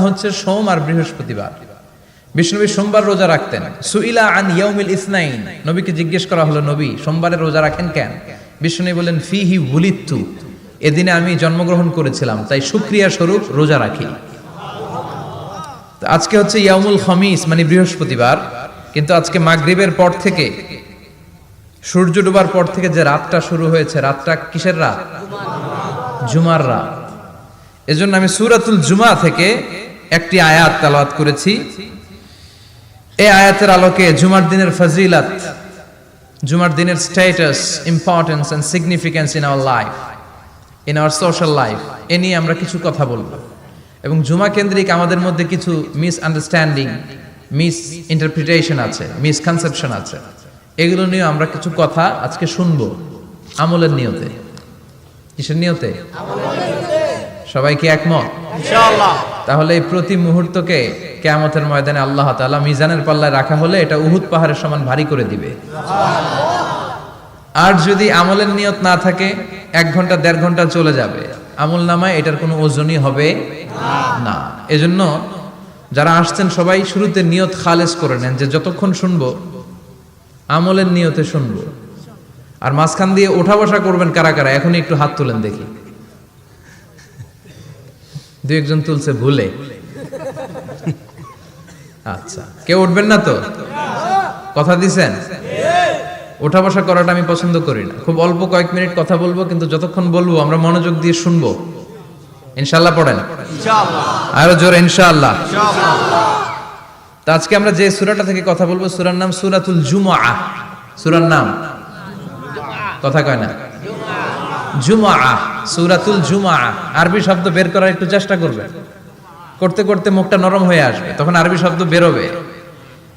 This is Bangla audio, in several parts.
হচ্ছে সোম আর বৃহস্পতিবার। বিষ্ণুবী সোমবার রোজা রাখতেন। সুইলা আন ইয়াউমিল ইসনাইন। নবীকে জিজ্ঞেস করা হলো, নবী, সোমবারে রোজা রাখেন কেন? বলেন ফি হি এদিনে আমি জন্মগ্রহণ করেছিলাম, তাই সুক্রিয়া স্বরূপ রোজা রাখি। আজকে হচ্ছে ইয়ামুল খমিস মানে বৃহস্পতিবার। কিন্তু আজকে মাগরিবের পর থেকে, সূর্য ডুবার পর থেকে যে রাতটা শুরু হয়েছে, রাতটা কিসের রাত? জুমার রাত। এজন্য আমি সুরাতুল জুমা থেকে একটি আয়াত তালাওয়াত করেছি। এই আয়াতের আলোকে জুমার দিনের ফজিলাত, জুমার দিনের status importance and significance in our life in our social life এ নিয়ে আমরা কিছু কথা বলব। এবং জুমা কেন্দ্রিক আমাদের মধ্যে কিছু মিস আন্ডারস্ট্যান্ডিং মিস ইন্টারপ্রিটেশন আছে মিসকনসেপশন আছে। এগুলো নিয়ে আমরা কিছু কথা আজকে শুনব, আমলের নিয়তে। কিসের নিয়তে? সবাই কি একমত তাহলে এই প্রতি মুহূর্তকে কেয়ামতের ময়দানে আল্লাহ তাআলা মিজানের পাল্লায় রাখা হলে এটা উহুদ পাহাড়ের সমান ভারী করে দিবে। আর যদি আমলের নিয়ত না থাকে এক ঘণ্টা দেড় ঘণ্টা চলে যাবে। আমল নামায় এটার কোনো ওজনই হবে না। এজন্য যারা আসছেন সবাই শুরুতে নিয়ত খালেজ করে নেন যে যতক্ষণ শুনব আমলের নিয়তে শুনব। আর মাঝখান দিয়ে ওঠা বসা করবেন কারা কারা? এখনই একটু হাত তুলেন দেখি। দু একজন তুলছে ভুলে। আচ্ছা কেউ উঠবেন না তো? কথা দিছেন? ওঠা বসা করাটা আমি পছন্দ করি না। খুব অল্প কয়েক মিনিট কথা বলব কিন্তু যতক্ষণ বলব আমরা মনোযোগ দিয়ে শুনব। ইনশাল্লাহ পড়েন। আরও জোরে ইনশাআল্লাহ। ইনশাআল্লাহ। তা আজকে আমরা যে সুরাটা থেকে কথা বলব সুরার নাম সুরাতুল জুমআ। সুরার নাম। কথা কয় না? জুমআ, সূরাতুল জুমআ। আরবি শব্দ বের করার একটু চেষ্টা করবেন করতে করতে মুখটা নরম হয়ে আসবে, তখন আরবি শব্দ বেরোবে।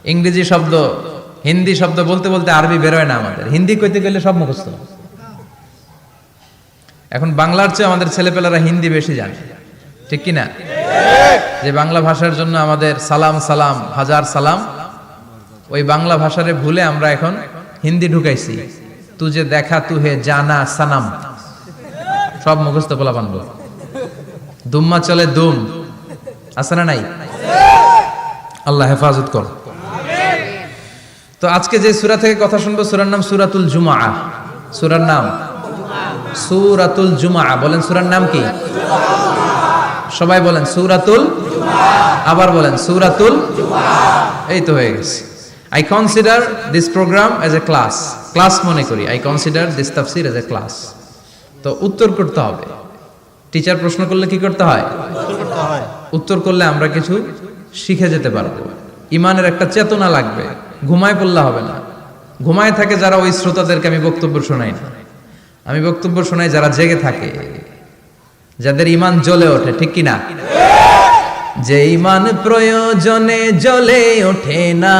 ইংরেজি শব্দ, হিন্দি শব্দ বলতে বলতে আরবি বেরোয় না আমাদের। হিন্দি কইতে গেলে সব মুখস্থ। এখন বাংলার চেয়ে আমাদের ছেলেপেলারা হিন্দি বেশি জানে। ঠিক কি না? যে বাংলা ভাষার জন্য আমাদের সালাম সালাম, হাজার সালাম, ওই বাংলা ভাষারে ভুলে আমরা এখন হিন্দি ঢুকাইছি। যে দেখা, তু হে জানা সানাম। সব মুখস্থ পোলা বানবো দুম্মা চলে, দুম। আছে না নাই? আল্লাহ হেফাজত কর। তো আজকে যে সুরা থেকে কথা শুনব, সুরার নাম সুরাতুল জুমা সুরার নাম? সুরাতুল জুমা বলেন সুরার নাম কি? সবাই বলেন সুরাতুল আবার বলেন সুরাতুল এই তো হয়ে গেছে। I consider this programme as a class class মনে করি। আই কনসিডার দিস তাফসির এজ এ ক্লাস তো উত্তর করতে হবে। টিচার প্রশ্ন করলে কি করতে হয়? উত্তর করলে আমরা কিছু শিখে যেতে পারব। ইমানের একটা চেতনা লাগবে, ঘুমায় পড়লে হবে না। ঘুমায় থাকে যারা ওই শ্রোতাদেরকে আমি বক্তব্য শোনাই না। আমি বক্তব্য শোনাই যারা জেগে থাকে, যাদের ইমান জ্বলে ওঠে, ঠিক কি না? যে ইমান প্রয়োজনে জ্বলে ওঠে না।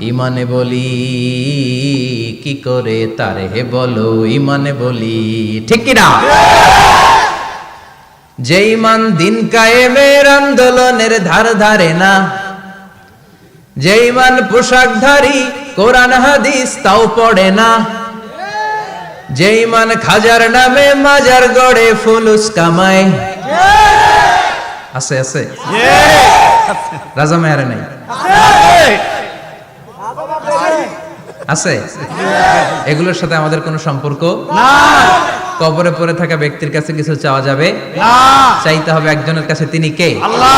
ইমানে বলি কি করে তারে বলো ইমানে বলি ঠিক কিনা? যে ইমান দিন কায়েমের আন্দোলনের ধার ধারে না যে ইমান পোশাকধারী কোরআন হাদিস তাও পড়ে না যে ইমান খাজার নামে মাজার গড়ে ফুলুস কামায়। আছে আছে? রাজা মেয়ারে নাই আছে? এগুলোর সাথে আমাদের কোনো সম্পর্ক কবরে পড়ে থাকা ব্যক্তির কাছে কিছু চাওয়া যাবে? না। চাইতে হবে একজনের কাছে তিনি কে? আল্লাহ।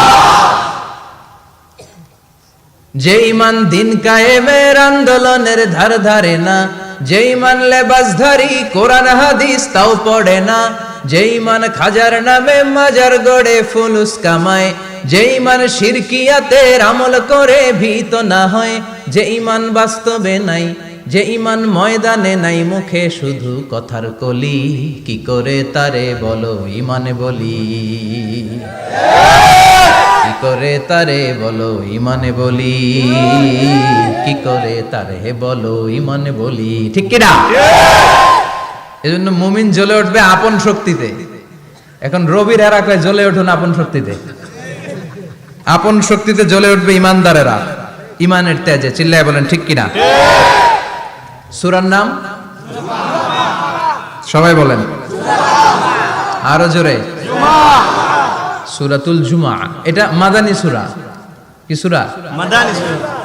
যে ইমান দিন কায়েমের আন্দোলনের ধার ধারে না যে ইমান লেবাস লেবাসধারী কোরআন হাদিস তাও পড়ে না যে ইমান খাজার নামে মাজার গড়ে ফুলুস কামায় যে ইমান শিরকিয়াতের আমল করে ভীত না হয় যে ইমান বাস্তবে নাই যে ইমান ময়দানে নাই, মুখে শুধু কথার কলি, কি করে তারে বলো ইমানে বলি? কি করে তারে বলো ইমানে বলি? কি করে তারে বলো ইমানে বলি? ঠিক কিনা? এজন্য মুমিন জ্বলে উঠবে আপন শক্তিতে। এখন রবির এরা কয় জ্বলে উঠুন আপন শক্তিতে। আপন শক্তিতে জ্বলে উঠবে ইমানদারেরা। ইমানের তেজে চিল্লায় বলেন ঠিক কিনা? সুরার নাম? সবাই বলেন। আরও জোরে। সুরাতুল জুমা। এটা মাদানী সুরা। কি সুরা?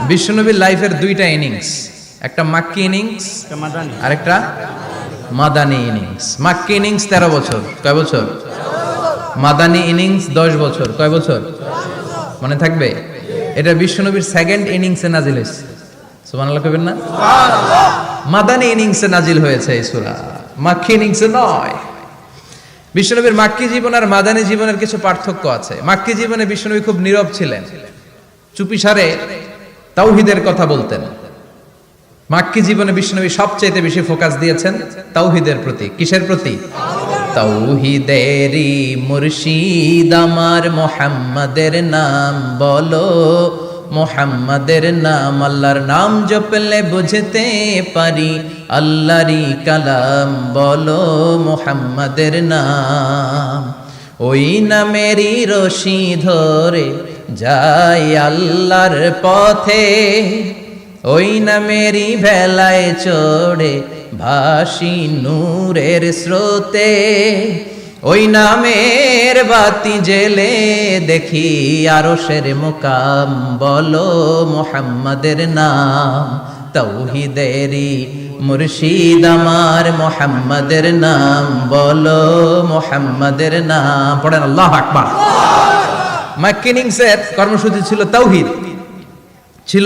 বিশ্বনবীর লাইফের দুইটা ইনিংস। একটা মাক্কি ইনিংস মাদানি। আরেকটা মাদানী ইনিংস। মাক্কি ইনিংস তেরো বছর। কয় বছর? মাদানী ইনিংস দশ বছর। কয় বছর? মনে থাকবে? এটা বিশ্বনবীর সেকেন্ড ইনিংসে নাজিল হয়েছে। সুবহানাল্লাহ কইবেন না? মাদানী ইনিংসে নাজিল হয়েছে এই সূরা। মাক্কি ইনিংসে নয়। বিশ্বনবীর মাক্কি জীবন আর মাদানী জীবনের কিছু পার্থক্য আছে। মাক্কি জীবনে বিশ্বনবী খুব নীরব ছিলেন। চুপিসারে তাওহিদের কথা বলতেন। মাক্কি জীবনে বিষ্ণবী সবচেয়ে বেশি ফোকাস দিয়েছেন তাওহিদের প্রতি। কিসের প্রতি? তাওহিদেরই মুর্শিদ আমার মোহাম্মদের নাম বলো, মোহাম্মদের নাম আল্লাহর নাম জপলে বুঝতে পারি আল্লাহরি কালাম বলো, মোহাম্মদের নাম। ওই নামেরই রশি ধরে যাই আল্লাহর পথে। ওই নামেরই ভেলায় চড়ে ভাসি নূরের স্রোতে। ওই নামের বাতি জেলে দেখি আরশের মোকাম বলো মোহাম্মদের নাম তৌহিদেরি মুর্শিদ আমার মোহাম্মদের নাম বলো মোহাম্মদের নাম পড়েন আল্লাহ আকবার। ম্যাকিনিংসের কর্মসূচি ছিল তৌহিদ ছিল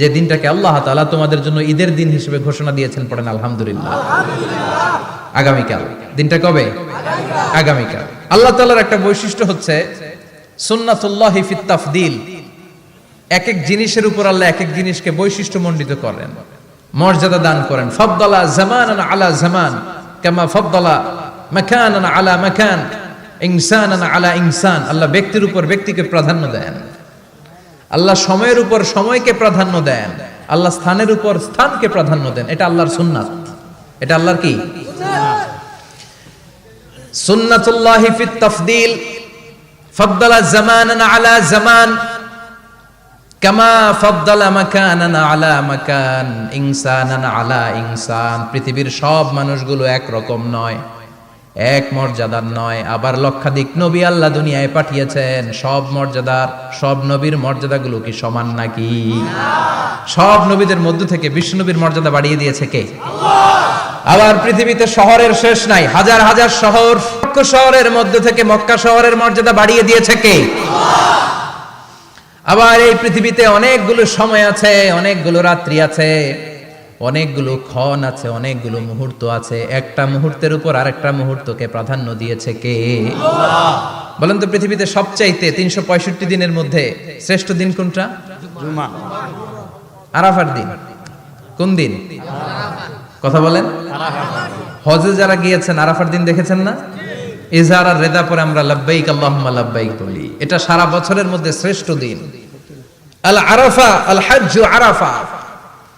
যে দিনটাকে আল্লাহ তাআলা তোমাদের জন্য ঈদের দিন হিসেবে ঘোষণা দিয়েছেন পড়েন, আলহামদুলিল্লাহ। আগামীকাল। দিনটা কবে? আগামীকাল। আল্লাহ তাআলার একটা বৈশিষ্ট্য হচ্ছে এক এক জিনিসের উপর আল্লাহ এক এক জিনিসকে বৈশিষ্ট্য মণ্ডিত করেন। মর্যাদা দান করেন। ফদ্দলা জামানান আলা জামান কামা ফদ্দলা মাকানান আলা মাকান। ইনসানান আলা ইনসান। আল্লাহ ব্যক্তির উপর ব্যক্তিকে প্রাধান্য দেন। আল্লাহ সময়ের উপর সময়কে প্রাধান্য দেন। আল্লাহ স্থানের উপর স্থানকে প্রাধান্য দেন। এটা আল্লাহর সুন্নাত। এটা আল্লাহর কি? সুন্নাতুল্লাহি তাফদিল। জামানান আলা জামান। কামা ফদ্দালা মাকানান আলা মাকান। ইনসানান আলা ইনসান। পৃথিবীর সব মানুষগুলো এক রকম নয়। এক মর্যাদার নয়, আবার লক্ষাধিক নবী আল্লাহ দুনিয়ায় পাঠিয়েছেন। সব মর্যাদার, সব নবীর মর্যাদাগুলো কি সমান নাকি? সব নবীদের মধ্য থেকে বিশ্ব নবীর মর্যাদা বাড়িয়ে দিয়েছে কে? আবার পৃথিবীতে শহরের শেষ নাই, হাজার হাজার শহর শহরের মধ্যে থেকে মক্কা শহরের মর্যাদা বাড়িয়ে দিয়েছে কে? আবার এই পৃথিবীতে অনেকগুলো সময় আছে, অনেকগুলো রাত্রি আছে। অনেকগুলো ক্ষণ আছে অনেকগুলো মুহূর্ত আছে। একটা মুহূর্তের উপর আরেকটা মুহূর্তকে প্রাধান্য দিয়েছে কে? বলেন তো পৃথিবীতে সবচাইতে তিনশো পঁয়ষট্টি দিনের মধ্যে শ্রেষ্ঠ দিন কোনটা? আরাফার দিন। কোন দিন? কথা বলেন। হজে যারা গিয়েছেন আরাফার দিন দেখেছেন না? ইজহার আর রেদা পরে আমরা লাব্বাইক আল্লাহুম্মা লাব্বাইক বলি। এটা সারা বছরের মধ্যে শ্রেষ্ঠ দিন। আল আরাফা আল হজ্জ আরাফা।